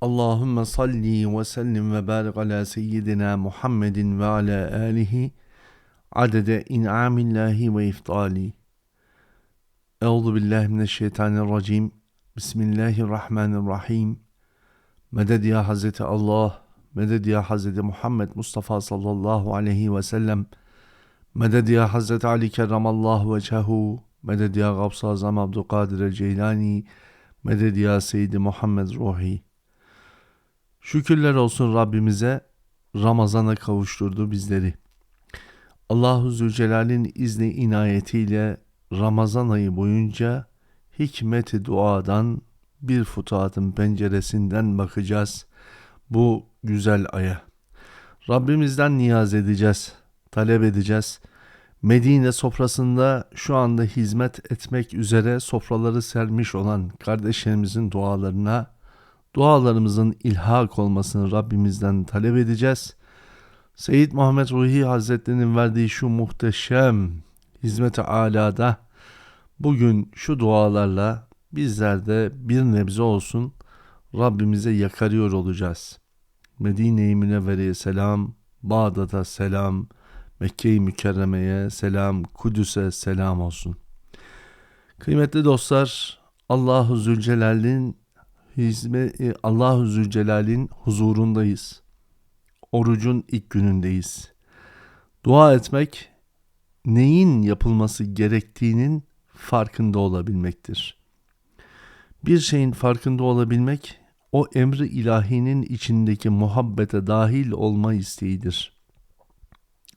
Allahümme salli ve sellim ve barik ala seyyidina Muhammedin ve ala alihi adede in'amillahi ve iftali. Euzu billahi mineşşeytanirracim. Bismillahirrahmanirrahim. Meded ya Hazreti Allah, meded ya Hazreti Muhammed Mustafa sallallahu aleyhi ve sellem. Meded ya Hazreti Ali kerramallahu vechehu. Meded ya Gavs-ı Azam Abdülkadir Ceylani. Meded ya Seyyidi Muhammed Ruhi. Şükürler olsun Rabbimize Ramazan'a kavuşturdu bizleri. Allahu Zülcelal'in izni inayetiyle Ramazan ayı boyunca hikmeti duadan bir futuhatın penceresinden bakacağız bu güzel aya. Rabbimizden niyaz edeceğiz, talep edeceğiz. Medine sofrasında şu anda hizmet etmek üzere sofraları sermiş olan kardeşlerimizin dualarına, dualarımızın ilhak olmasını Rabbimizden talep edeceğiz. Seyyid Muhammed Ruhi Hazretleri'nin verdiği şu muhteşem hizmet-i alada bugün şu dualarla bizler de bir nebze olsun Rabbimize yakarıyor olacağız. Medine-i Münevvere'ye selam, Bağdat'a selam, Mekke-i Mükerreme'ye selam, Kudüs'e selam olsun. Kıymetli dostlar, Allahu Zülcelal'in hizmet Allahu Zülcelal'in huzurundayız. Orucun ilk günündeyiz. Dua etmek neyin yapılması gerektiğinin farkında olabilmektir. Bir şeyin farkında olabilmek o emri ilahinin içindeki muhabbete dahil olma isteğidir.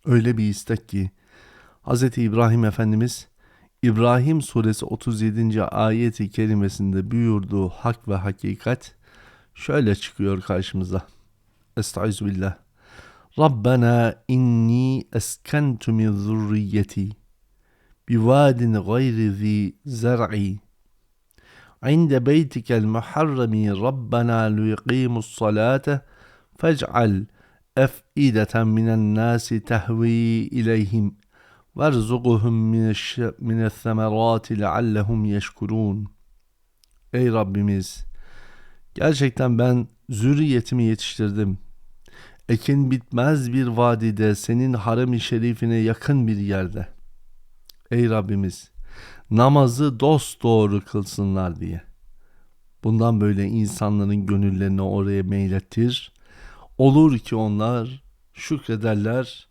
Öyle bir istek ki Hz. İbrahim Efendimiz İbrahim suresi 37. ayeti kerimesinde buyurduğu hak ve hakikat şöyle çıkıyor karşımıza. Estaizu Rabbena inni eskentu min zurriyeti bivadin gayri zi zer'i عند بيتك المحرم ربنا ليقيموا الصلاة فاجعل أفئدة من الناس تهوي إليهم وارزقهم من, الش... من الثمرات لعلهم يشكرون Ey Rabbimiz gerçekten ben zürriyetimi yetiştirdim. Ekin bitmez bir vadide senin harem-i şerifine yakın bir yerde. Ey Rabbimiz namazı dost doğru kılsınlar diye. Bundan böyle insanların gönüllerini oraya meylettir. Olur ki onlar şükrederler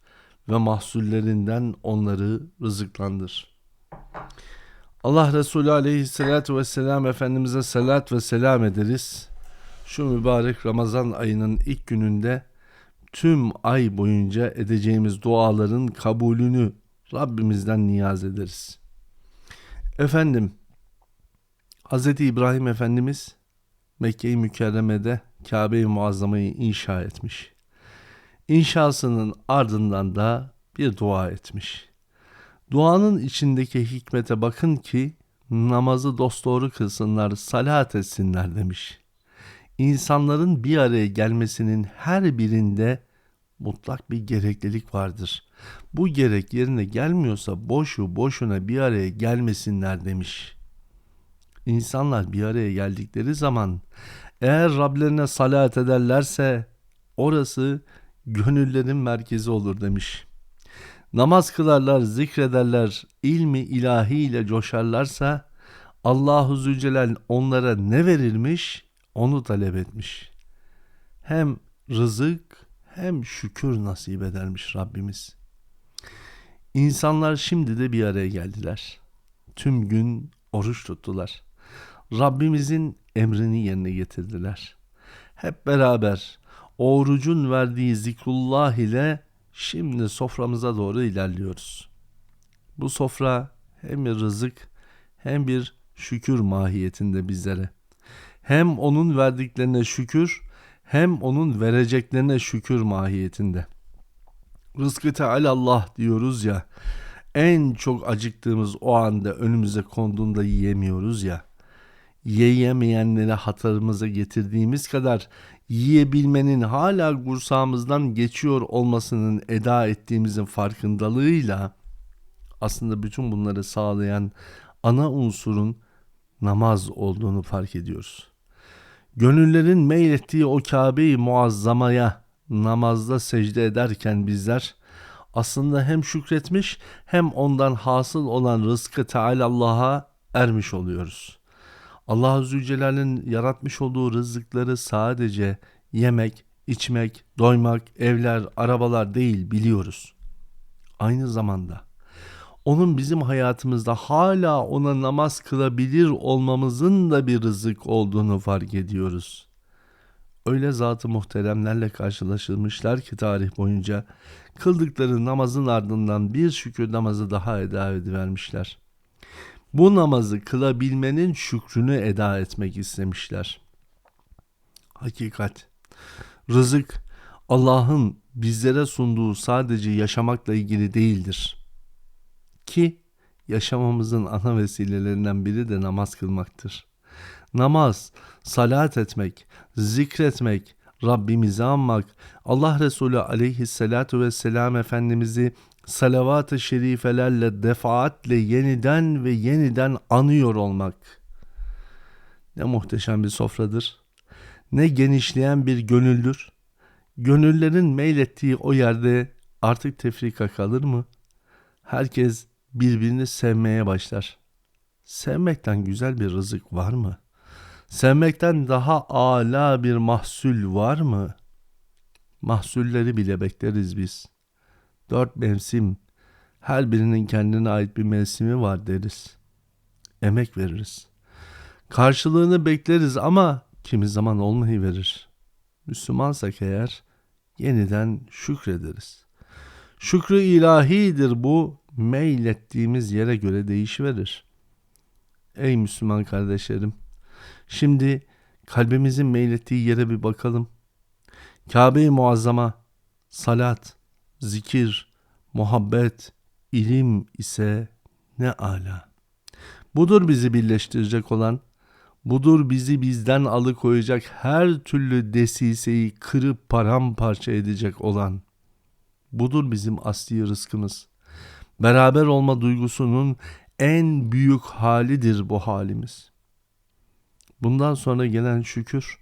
ve mahsullerinden onları rızıklandır. Allah Resulü aleyhissalatü vesselam Efendimiz'e salat ve selam ederiz. Şu mübarek Ramazan ayının ilk gününde tüm ay boyunca edeceğimiz duaların kabulünü Rabbimizden niyaz ederiz. Efendim, Hz. İbrahim Efendimiz Mekke-i Mükerreme'de Kabe-i Muazzama'yı inşa etmiş. İnşasının ardından da bir dua etmiş. Duanın içindeki hikmete bakın ki namazı dosdoğru kılsınlar, salat etsinler demiş. İnsanların bir araya gelmesinin her birinde mutlak bir gereklilik vardır. Bu gerek yerine gelmiyorsa boşu boşuna bir araya gelmesinler demiş. İnsanlar bir araya geldikleri zaman eğer Rablerine salat ederlerse orası gönüllerin merkezi olur demiş. Namaz kılarlar, zikrederler, ilmi ilahi ile coşarlarsa Allahu Zülcelal onlara ne verilmiş onu talep etmiş. Hem rızık hem şükür nasip edermiş Rabbimiz. İnsanlar şimdi de bir araya geldiler. Tüm gün oruç tuttular. Rabbimizin emrini yerine getirdiler. Hep beraber orucun verdiği zikrullah ile şimdi soframıza doğru ilerliyoruz. Bu sofra hem bir rızık hem bir şükür mahiyetinde bizlere. Hem onun verdiklerine şükür hem onun vereceklerine şükür mahiyetinde. Rızkı Teala Allah diyoruz ya. En çok acıktığımız o anda önümüze konduğunda yiyemiyoruz ya. Yiyemeyenlere hatırımıza getirdiğimiz kadar yiyebilmenin hala kursağımızdan geçiyor olmasının eda ettiğimizin farkındalığıyla aslında bütün bunları sağlayan ana unsurun namaz olduğunu fark ediyoruz. Gönüllerin meylettiği o Kabe-i Muazzama'ya namazda secde ederken bizler aslında hem şükretmiş hem ondan hasıl olan rızkı Teala Allah'a ermiş oluyoruz. Allah Zülcelal'in yaratmış olduğu rızıkları sadece yemek, içmek, doymak, evler, arabalar değil biliyoruz. Aynı zamanda onun bizim hayatımızda hala ona namaz kılabilir olmamızın da bir rızık olduğunu fark ediyoruz. Öyle zatı muhteremlerle karşılaşılmışlar ki tarih boyunca kıldıkları namazın ardından bir şükür namazı daha eda edivermişler. Bu namazı kılabilmenin şükrünü eda etmek istemişler. Hakikat, rızık Allah'ın bizlere sunduğu sadece yaşamakla ilgili değildir. Ki yaşamamızın ana vesilelerinden biri de namaz kılmaktır. Namaz, salat etmek, zikretmek, Rabbimizi anmak, Allah Resulü aleyhissalatu vesselam Efendimiz'i salavat-ı şerifelerle defaatle yeniden ve yeniden anıyor olmak. Ne muhteşem bir sofradır. Ne genişleyen bir gönüldür. Gönüllerin meylettiği o yerde artık tefrika kalır mı? Herkes birbirini sevmeye başlar. Sevmekten güzel bir rızık var mı? Sevmekten daha âlâ bir mahsul var mı? Mahsulleri bile bekleriz biz. Dört mevsim, her birinin kendine ait bir mevsimi var deriz. Emek veririz. Karşılığını bekleriz ama kimi zaman olmayı verir. Müslümansak eğer yeniden şükrederiz. Şükrü ilahidir bu meylettiğimiz yere göre değişiverir. Ey Müslüman kardeşlerim, şimdi kalbimizin meylettiği yere bir bakalım. Kabe-i Muazzama, salat, zikir, muhabbet, ilim ise ne ala. Budur bizi birleştirecek olan, budur bizi bizden alıkoyacak her türlü desiseyi kırıp paramparça edecek olan. Budur bizim asli rızkımız. Beraber olma duygusunun en büyük halidir bu halimiz. Bundan sonra gelen şükür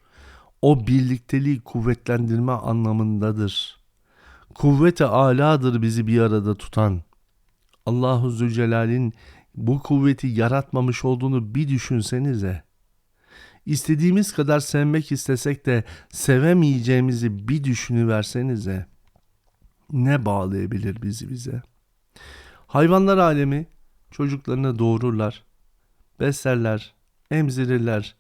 o birlikteliği kuvvetlendirme anlamındadır. Kuvvete aladır bizi bir arada tutan. Allahu Zülcelal'in bu kuvveti yaratmamış olduğunu bir düşünsenize. İstediğimiz kadar sevmek istesek de sevemeyeceğimizi bir düşünüversenize. Ne bağlayabilir bizi bize? Hayvanlar alemi çocuklarını doğururlar, beslerler, emzirirler.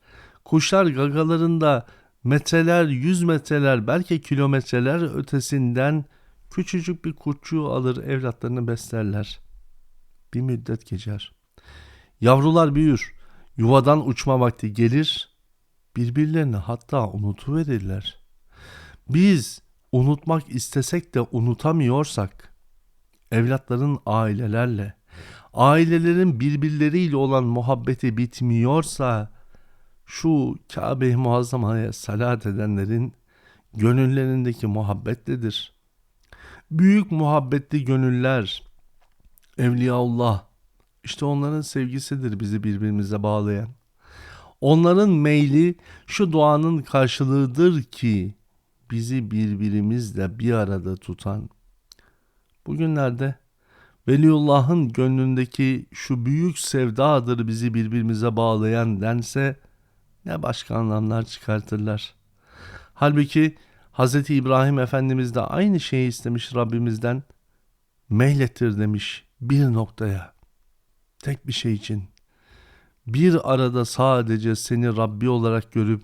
Kuşlar gagalarında metreler, yüz metreler, belki kilometreler ötesinden küçücük bir kuşçuğu alır evlatlarını beslerler. Bir müddet geçer. Yavrular büyür, yuvadan uçma vakti gelir, birbirlerini hatta unutuverirler. Biz unutmak istesek de unutamıyorsak, evlatların ailelerle, ailelerin birbirleriyle olan muhabbeti bitmiyorsa, şu Kabe-i Muazzama'ya salat edenlerin gönüllerindeki muhabbettedir. Büyük muhabbetli gönüller, Evliyaullah, işte onların sevgisidir bizi birbirimize bağlayan. Onların meyli şu duanın karşılığıdır ki bizi birbirimizle bir arada tutan. Bugünlerde Veliullah'ın gönlündeki şu büyük sevdadır bizi birbirimize bağlayan dense ne başka anlamlar çıkartırlar. Halbuki Hz. İbrahim Efendimiz de aynı şeyi istemiş Rabbimizden. Meylettir demiş bir noktaya. Tek bir şey için. Bir arada sadece seni Rabbi olarak görüp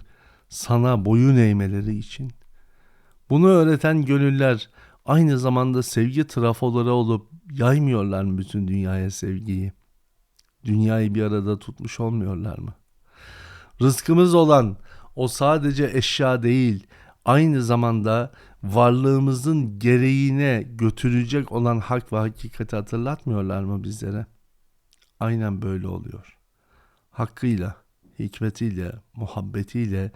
sana boyun eğmeleri için. Bunu öğreten gönüller aynı zamanda sevgi trafoları olup yaymıyorlar mı bütün dünyaya sevgiyi? Dünyayı bir arada tutmuş olmuyorlar mı? Rızkımız olan o sadece eşya değil, aynı zamanda varlığımızın gereğine götürecek olan hak ve hakikati hatırlatmıyorlar mı bizlere? Aynen böyle oluyor. Hakkıyla, hikmetiyle, muhabbetiyle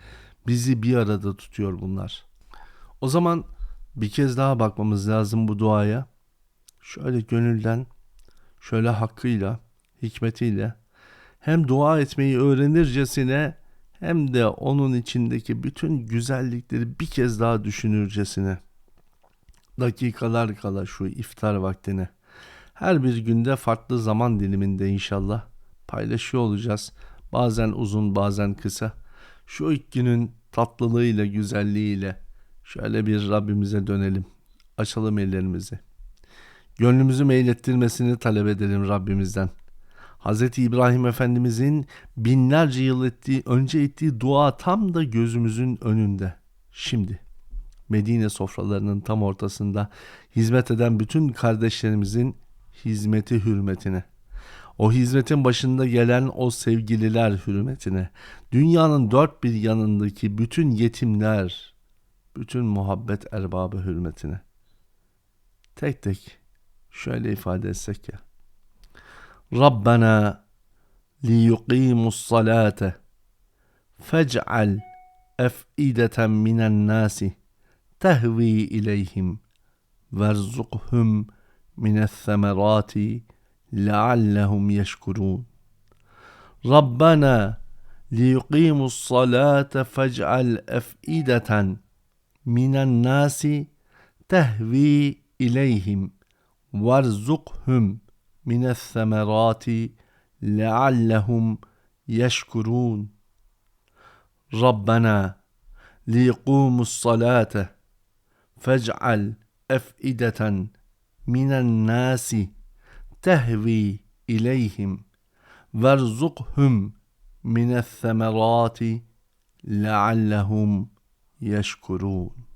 bizi bir arada tutuyor bunlar. O zaman bir kez daha bakmamız lazım bu duaya. Şöyle gönülden, şöyle hakkıyla, hikmetiyle hem dua etmeyi öğrenircesine hem de onun içindeki bütün güzellikleri bir kez daha düşünürcesine. Dakikalar kala şu iftar vaktine. Her bir günde farklı zaman diliminde inşallah paylaşıyor olacağız. Bazen uzun bazen kısa. Şu ilk günün tatlılığıyla güzelliğiyle şöyle bir Rabbimize dönelim. Açalım ellerimizi. Gönlümüzü meylettirmesini talep edelim Rabbimizden. Hz. İbrahim Efendimizin binlerce yıl ettiği, önce ettiği dua tam da gözümüzün önünde. Şimdi Medine sofralarının tam ortasında hizmet eden bütün kardeşlerimizin hizmeti hürmetine. O hizmetin başında gelen o sevgililer hürmetine. Dünyanın dört bir yanındaki bütün yetimler, bütün muhabbet erbabı hürmetine. Tek tek şöyle ifade etsek ya. ربنا ليقيموا الصلاة. فاجعل أفئدة من الناس تهوي إليهم وارزقهم من الثمرات لعلهم يشكرون. ربنا ليقيموا الصلاة. فاجعل أفئدة من الناس تهوي إليهم وارزقهم من الثمرات لعلهم يشكرون. ربنا ليقوموا الصلاة فاجعل أفئدة من الناس تهوي إليهم وارزقهم من الثمرات لعلهم يشكرون.